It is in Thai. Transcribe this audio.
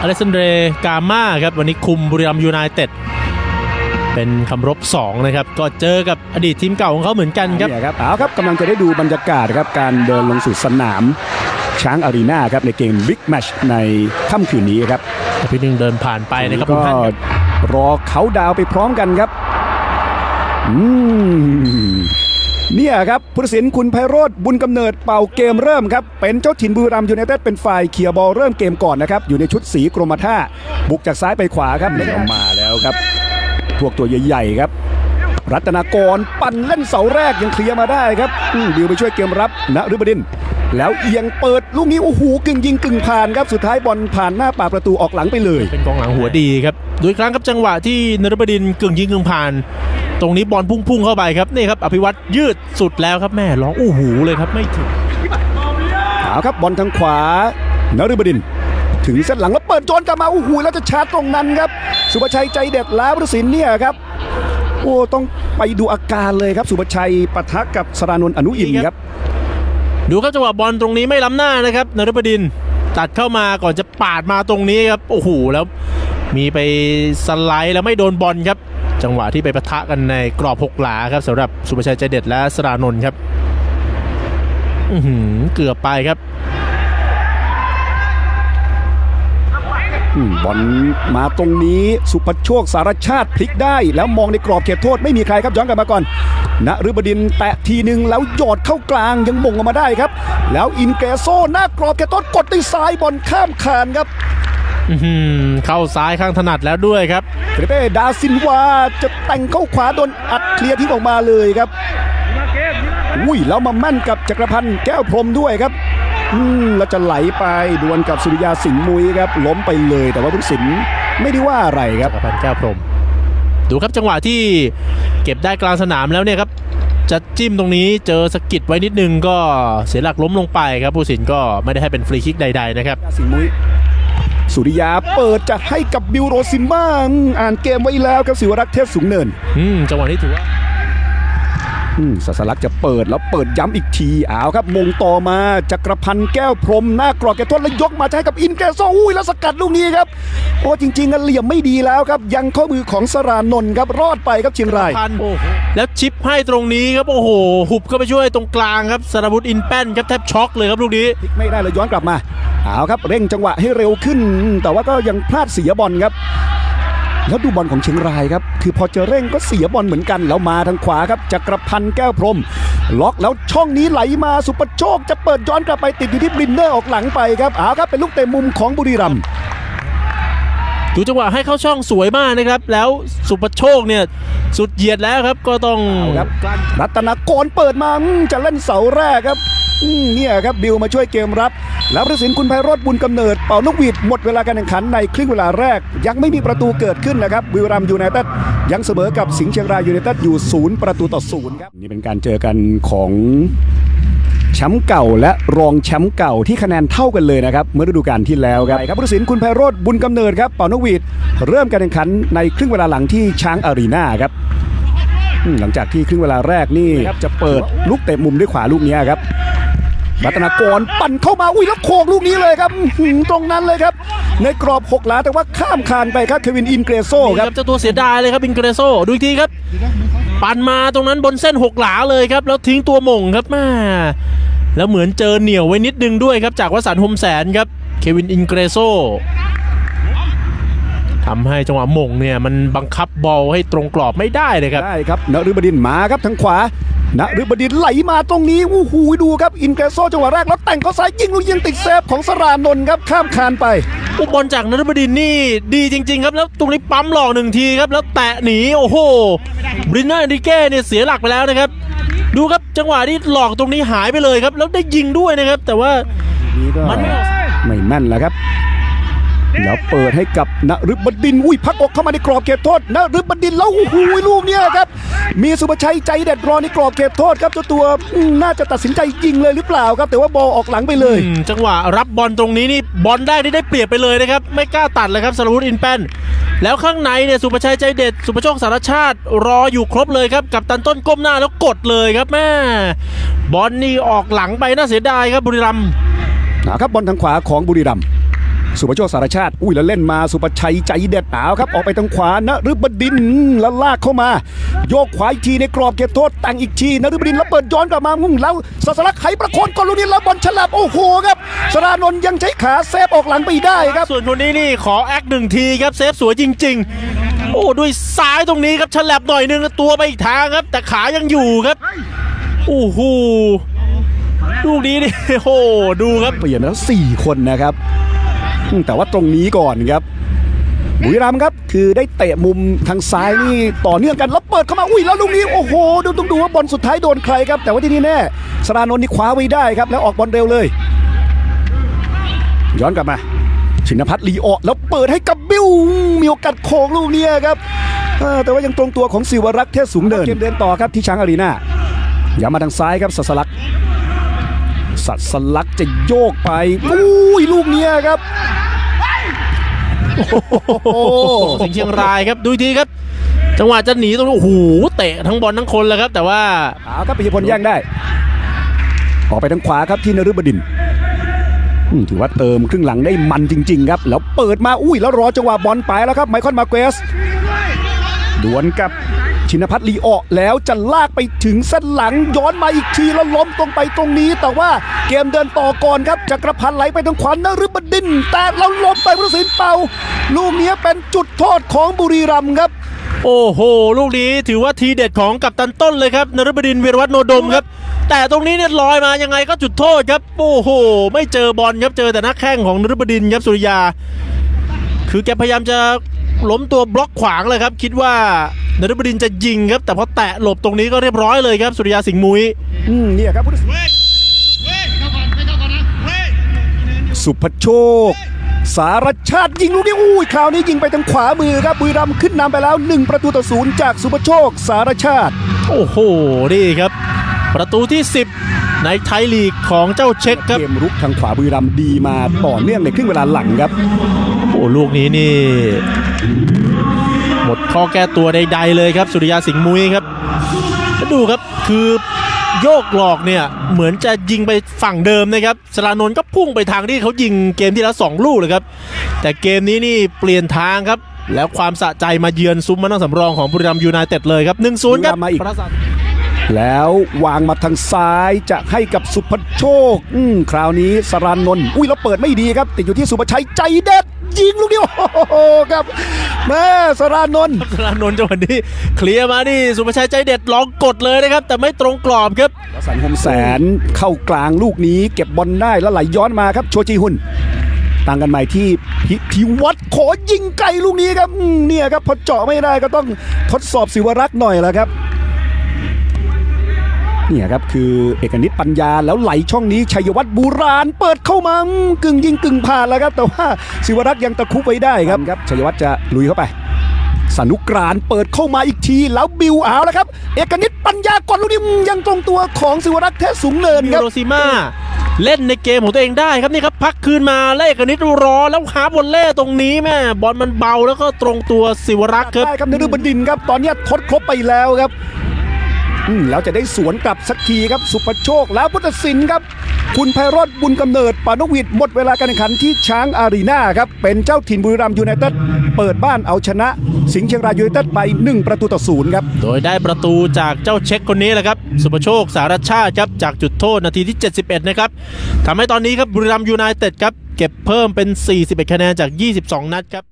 อเล็กซานเดรกาม่าครับวันนี้คุมบุรีรัมย์ยูไนเต็ดเป็นคำรบ 2 นะครับ ก็เจอกับอดีตทีมเก่าของเขาเหมือนกันครับเนี่ยครับเอาครับกำลังจะได้ดูบรรยากาศครับการเดินลงสู่สนาม ช้างอารีนาครับในเกมบิ๊กแมชในค่ำคืนนี้ครับพี่หนึ่งเดินผ่านไปนะครับทุก็กท่านครับรอเขาดาวน์ไปพร้อมกันครับ อืม เนี่ยครับผู้ตัดสินคุณไพโรธบุญกำเนิดเป่าเกมเริ่มครับ เป็นเจ้าถิ่นบุรีรัมย์ยูไนเต็ดเป็นฝ่ายเคลียบอลเริ่มเกมก่อนนะครับ อยู่ในชุดสีกรมท่า บุกจากซ้ายไปขวาครับแล้วก็มาแล้วครับ พวกตัวใหญ่ๆครับ รัตนากรปั่นเล่นเสาแรกยังเคลียร์มาได้ครับดิวไปช่วยเกมรับนะฤบดิน แล้วเอียงเปิดลูกนี้โอ้โหกึ่งยิงกึ่งผ่านครับสุดท้ายบอลผ่านหน้าปากประตูออกหลังไปเลย เป็นกองหลังหัวดีครับโดูอีกครั้งครับจังหวะที่นรบดินกึ่งยิงกึ่งผ่าน ตรงนี้บอลพุ่งๆเข้าไปครับนี่ครับอภิวัตยืดสุดแล้วครับแม่ร้องอู้หูเลยครับไม่ถึงเอาครับบอลทางขวานฤบดินทร์ถึงเส้นหลังแล้วเปิดโจนกลับมาโอ้โหแล้วจะชาร์จตรงนั้นครับ สุภชัยใจเด็ดแล้วพุทธศิลป์เนี่ยครับโอ้ต้องไปดูอาการเลยครับสุภชัยปะทะกับสรานนท์อนุอินทร์ครับ ดูครับจังหวะบอลตรงนี้ไม่ล้ำหน้านะครับนรบดินทร์ตัดเข้ามาก่อนจะปาดมาตรงนี้ครับโอ้โหแล้วมีไปสไลด์แล้วไม่โดนบอลครับ จังหวะที่ไปปะทะกันในกรอบหกหลาครับสำหรับสุภชัยใจเด็ดและสรานนท์ครับเกือบไปครับบอลมาตรงนี้สุภโชคสารชาติพลิกได้ แล้วมองในกรอบเขตโทษไม่มีใครครับย้อนกลับมาก่อนณฤบดินแตะทีหนึ่งแล้วหยอดเข้ากลางยังมงออกมาได้ครับ แล้วอินเกโซหน้ากรอบเขตโทษกดด้วยซ้ายบอลข้ามคานครับ เข้าซ้ายข้างถนัดแล้วด้วยครับเฟเป้ดาซินวาจะแต่งเข้าขวาโดนอัดเคลียร์ทิ้งออกมาเลยครับอุ้ยแล้วมาแม่นกับจักรพันธ์แก้วพรหมด้วยครับอืมแล้วจะไหลไปดวลกับสุริยาสิงห์มุยครับล้มไปเลยแต่ว่าผู้ตัดสินไม่ได้ว่าอะไรครับจักรพันธ์แก้วพรหมดูครับจังหวะที่เก็บได้กลางสนามแล้วเนี่ยครับจะจิ้มตรงนี้เจอสะกิดไว้นิดนึงก็เสียหลักล้มลงไปครับผู้สินก็ไม่ได้ให้เป็นฟรีคิกใด ๆ นะครับสิงห์มุย สุริยาเปิดจะให้กับบิวโรซิมบ้าง อ่านเกมไว้แล้วครับศิวรักษ์เทพสูงเนินอืมจังหวะนี้ถือว่าอืมสัสลักษณ์จะเปิดแล้วเปิดย้ำอีกทีอ้าวครับ มงต่อมาจักรพันธ์แก้วพรหมหน้ากรอบแกต้นแล้วยกมาจะให้กับอินแกโซอุ้ยแล้วสกัดลูกนี้ครับโอ้จริงๆกันเหลี่ยมไม่ดีแล้วครับ ยังข้อมือของสรานนท์ครับรอดไปครับเชียงรายพัน แล้วชิปให้ตรงนี้ครับโอ้โหหุบเข้าไปช่วยตรงกลางครับสารบุตรอินแป้นครับแทบช็อกเลยครับลูกนี้พลิกไม่ได้เลยย้อนกลับมาเอาครับเร่งจังหวะให้เร็วขึ้น แต่ว่าก็ยังพลาดเสียบอลครับ แล้วดูบอลของเชียงรายครับ คือพอจะเร่งก็เสียบอลเหมือนกันแล้วมาทางขวาครับจักรพันธ์แก้วพรม ล็อกแล้วช่องนี้ไหลมาสุปโชค จะเปิดย้อนกลับไปติดอยู่ที่บลินเนอร์ออกหลังไปครับเอาครับเป็นลูกเตะมุมของบุรีรัมย์ ดูจังหวะให้เข้าช่องสวยมากนะครับ แล้วสุปโชคเนี่ยสุดเหยียดแล้วครับก็ต้องเอาครับรัตนากรเปิดมาอืมจะเล่นเสาแรกครับอืมเนี่ยครับบิวมาช่วยเกมรับ แล้วประสินคุณไพโรธบุญกำเนิดเป่านกหวีดหมดเวลาการแข่งขันในครึ่งเวลาแรก ยังไม่มีประตูเกิดขึ้นนะครับบุรีรัมย์ยูไนเต็ดยังเสมอกับสิงห์เชียงรายยูไนเต็ดอยู่ศูนย์ประตูต่อศูนย์ครับนี่เป็นการเจอกันของแชมป์เก่าและรองแชมป์เก่าที่คะแนนเท่ากันเลยนะครับเมื่อฤดูกาลที่แล้วครับครับผู้สินคุณไพโรธบุญกำเนิดครับเป่านกหวีดเริ่มการแข่งขันในครึ่งเวลาหลังที่ช้างอารีนาครับอืมหลังจากที่ครึ่งเวลาแรกนี่จะเปิดลูกเตะมุมด้วยขวาลูกนี้ครับรัตนากรปั่นเข้ามาอุ้ยแล้วโคงลูกนี้เลยครับอื้อหือตรงนั้นเลยครับ ในกรอบหกหลาแต่ว่าข้ามคานไปครับเควินอินเกรโซนี่คครัรับบเจ้าตัวเสียดายเลยครับอินเกรโซดูอีกทีครับ ปั่นมาตรงนั้นบนเส้นหกหลาเลยครับ แล้วทิ้งตัวหม่งครับแม่ แล้วเหมือนเจอเหนียวไว้นิดนึงด้วยครับจากวสันต์โฮมแสนครับเควินอินเกรโซทำให้จังหวะหม่งเนี่ยมันบังคับบอลให้ตรงกรอบไม่ได้เลยครับได้ครับนฤบดินทร์มาครับทางขวานฤบดินทร์ไหลมาตรงนี้อู้หูดูครับ อินเกรโซจังหวะแรกแล้วแต่งเข้าซ้ายยิงลูกยิงติดเซฟของสรานนท์ครับข้ามคานไป อุบอลจากนรบดินนี่ดีจริง ๆ ครับแล้วตรงนี้ปั๊มหลอกหนึ่งทีครับแล้วแตะหนีโอ้โหบรินเนอร์ดิเก้เนี่ยเสียหลักไปแล้วนะครับ ดูครับจังหวะที่หลอกตรงนี้หายไปเลยครับ แล้วได้ยิงด้วยนะครับ แต่ว่านี่ก็มันไม่ออกไม่แม่นแล้วครับแล้วเปิดให้กับนฤบดินทร์อุ้ยพักอกเข้ามาในกรอบเขตโทษนฤบดินทร์แล้วโอ้โหลูกเนี่ยครับ มีสุภชัยใจเด็ดรอในกรอบเขตโทษครับเจ้าตัวอืมน่าจะตัดสินใจยิงเลยหรือเปล่าครับ แต่ว่าบอลออกหลังไปเลยอืมจังหวะรับบอลตรงนี้นี่บอลได้นี่ได้เปรียบไปเลยนะครับ ไม่กล้าตัดเลยครับสารวุฒิอินแป้น แล้วข้างในเนี่ยสุภชัยใจเด็ด สุภโชคสารชาติ รออยู่ครบเลยครับ กับตันต้นก้มหน้าแล้วกดเลยครับแม่บอลนี่ออกหลังไปน่าเสียดายครับบุรีรัมย์นะครับบอลทางขวาของบุรีรัมย์ สุภโชคสารชาติ อุ้ยแล้วเล่นมาสุภชัยใจเด็ดเอาครับ ออกไปทางขวานะฤบดินทร์แล้วลากเข้ามา โยกขวาอีกทีในกรอบเขตโทษแต่งอีกทีนะฤบดินทร์แล้วเปิดย้อนกลับมางุ่งแล้วสัสลักไขประโคนก่อนลูกนี้แล้วบอลฉลับโอ้โหครับสรานนท์ยังใช้ขาเซฟออกหลังไปได้ครับ ส่วนคนนี้นี่ขอแอคหนึ่งทีครับเซฟสวยจริง ๆ โอ้ด้วยซ้ายตรงนี้ครับฉลับหน่อยนึงตัวไปอีกทางครับ แต่ขายังอยู่ครับโอ้โหลูกนี้นี่โอ้โหดูครับเปลี่ยนแล้ว4คนนะครับอืม แต่ว่าตรงนี้ก่อนครับบุรีรัมครับคือได้เตะมุมทางซ้ายนี่ต่อเนื่องกันแล้วเปิดเข้ามาอุ้ยแล้วลูกนี้โอ้โหดูต้องดูว่าบอลสุดท้ายโดนใครครับ แต่ว่าที่นี่แน่สรานนท์นี่คว้าไว้ได้ครับ แล้วออกบอลเร็วเลย ย้อนกลับมา ชินพัฒน์ลีโอแล้วเปิดให้กับบิวมีโอกาสโค้งลูกนี้ครับแต่ว่ายังตรงตัวของศิวรักษ์เทศสูงเดินเกมเดินต่อครับที่ช้างอารีนาย้ำมาทางซ้ายครับสัสลักสัสลักจะโยกไปอุ้ยลูกนี้ครับ โอ้สิงเชียงรายครับดูทีครับ จังหวะจะหนีตรงนี้โอ้โหเตะทั้งบอลทั้งคนเลยครับ แต่ว่าเอาครับปิยพลแย่งได้ ออกไปทางขวาครับที่นฤบดินถือว่าเติมครึ่งหลังได้มันจริง ๆ ครับ แล้วเปิดมาอุ้ยแล้วรอจังหวะบอลไปแล้วครับไมคอนมาเกสดวลกับ ชินพัฒน์ลีโอแล้วจะลากไปถึงเส้นหลังย้อนมาอีกทีแล้วล้มตรงไปตรงนี้ แต่ว่าเกมเดินต่อก่อนครับจักรพันธ์ไหลไปทางขวานฤบดิน แต่เราล้มไปผู้สินเป่า ลูกนี้เป็นจุดโทษของบุรีรัมย์ครับโอ้โห ลูกนี้ถือว่าทีเด็ดของกัปตันต้นเลยครับนฤบดินทร์วีรวัฒโนดมครับ แต่ตรงนี้เนี่ยลอยมายังไงก็จุดโทษครับ โอ้โห ไม่เจอบอลครับเจอแต่นักแข้งของนฤบดินครับสุริยา คือแกพยายามจะ ล้มตัวบล็อกขวางเลยครับ คิดว่านฤบดินทร์จะยิงครับ แต่พอแตะหลบตรงนี้ก็เรียบร้อยเลยครับ สุริยาสิงห์มุ้ยอืมเนี่ยครับผู้ตัดสินเว้ยเว้ยเข้าก่อนไม่เข้าก่อนนะเว้ยสุภโชค สารชาติยิงลูกนี้อุ้ยคราวนี้ยิงไปทางขวามือครับบุรีรัมย์ขึ้นนำไปแล้ว 1 ประตูต่อศูนย์จากสุภโชค สารชาติ โอ้โหนี่ครับ ประตูที่ 10 ในไทยลีกของเจ้าเช็คครับเกมรุกทางขวาบุรีรัมย์ดีมาต่อเนื่องในครึ่งเวลาหลังครับโอ้ลูกนี้นี่ หมดข้อแก้ตัวใดๆเลยครับ สุริยาสิงห์มุ้ยครับแล้วดูครับคือโยกหลอกเนี่ยเหมือนจะยิงไปฝั่งเดิมนะครับสรานนท์ก็พุ่งไปทางที่เขายิงเกมที่แล้วสองลูกเลยครับ แต่เกมนี้นี่เปลี่ยนทางครับ แล้วความสะใจมาเยือนซุ้มมานั่งสำรองของบุรีรัมย์ยูไนเต็ดเลยครับ1-0ครับมาอีกปราสาท แล้ววางมาทางซ้ายจะให้กับสุภโชค อืมคราวนี้สรานนท์อุ้ยแล้วเปิดไม่ดีครับ ติดอยู่ที่สุภชัยใจเด็ดยิงลูกเดียวโอ้โหครับแม่สรานนท์สรานนท์จังหวะนี้เคลียร์มานี่สุภาชัยใจเด็ดลองกดเลยนะครับ แต่ไม่ตรงกรอบครับวสันต์คมแสนเข้ากลางลูกนี้เก็บบอลได้แล้วไหลย้อนมาครับ โชจีฮุนตั้งกันใหม่ที่พิธีวัดขอยิงไกลลูกนี้ครับอืมเนี่ยครับพอเจาะไม่ได้ก็ต้องทดสอบศิวรักษ์หน่อยแล้วครับ เนี่ยครับคือเอกนิตปัญญาแล้วไหลช่องนี้ชัยวัฒน์บูราณ เปิดเข้ามาอืมกึ่งยิงกึ่งผ่านแล้วครับ แต่ว่าศิวรักษ์ยังตะครุบไว้ได้ครับครับชัยวัฒน์จะลุยเข้าไปสนุกรานเปิดเข้ามาอีกทีแล้วบิวเอาแล้วครับ เอกนิตปัญญากดลูกนี้อืมยังตรงตัวของศิวรักษ์เทศสูงเนินมิครับโรซิมาเล่นในเกมของตัวเองได้ครับนี่ครับ พักคืนมาเล่กันนิดรอแล้วหาบอลเล่ตรงนี้แม่บอลมันเบาแล้วก็ตรงตัวสิวรักษ์ครับได้ครับนฤบดินทร์ครับ ตอนนี้ทดครบไปแล้วครับอืม แล้วจะได้สวนกลับสักทีครับสุภโชคแล้วพุทธศิลป์ครับ คุณไพโรธบุญกำเนิดปานกหวิดหมดเวลาการแข่งขันที่ช้างอารีนาครับ เป็นเจ้าถิ่นบุรีรัมย์ยูไนเต็ดเปิดบ้านเอาชนะ สิงห์เชียงรายยูไนเต็ดไป 1 ประตูต่อศูนย์ครับ โดยได้ประตูจากเจ้าเช็คคนนี้แหละครับ สุภโชคสารชาติครับจากจุดโทษนาทีที่ 71 นะครับทำให้ตอนนี้ครับบุรีรัมย์ยูไนเต็ดครับเก็บเพิ่มเป็น 41 คะแนนจาก 22 นัดครับ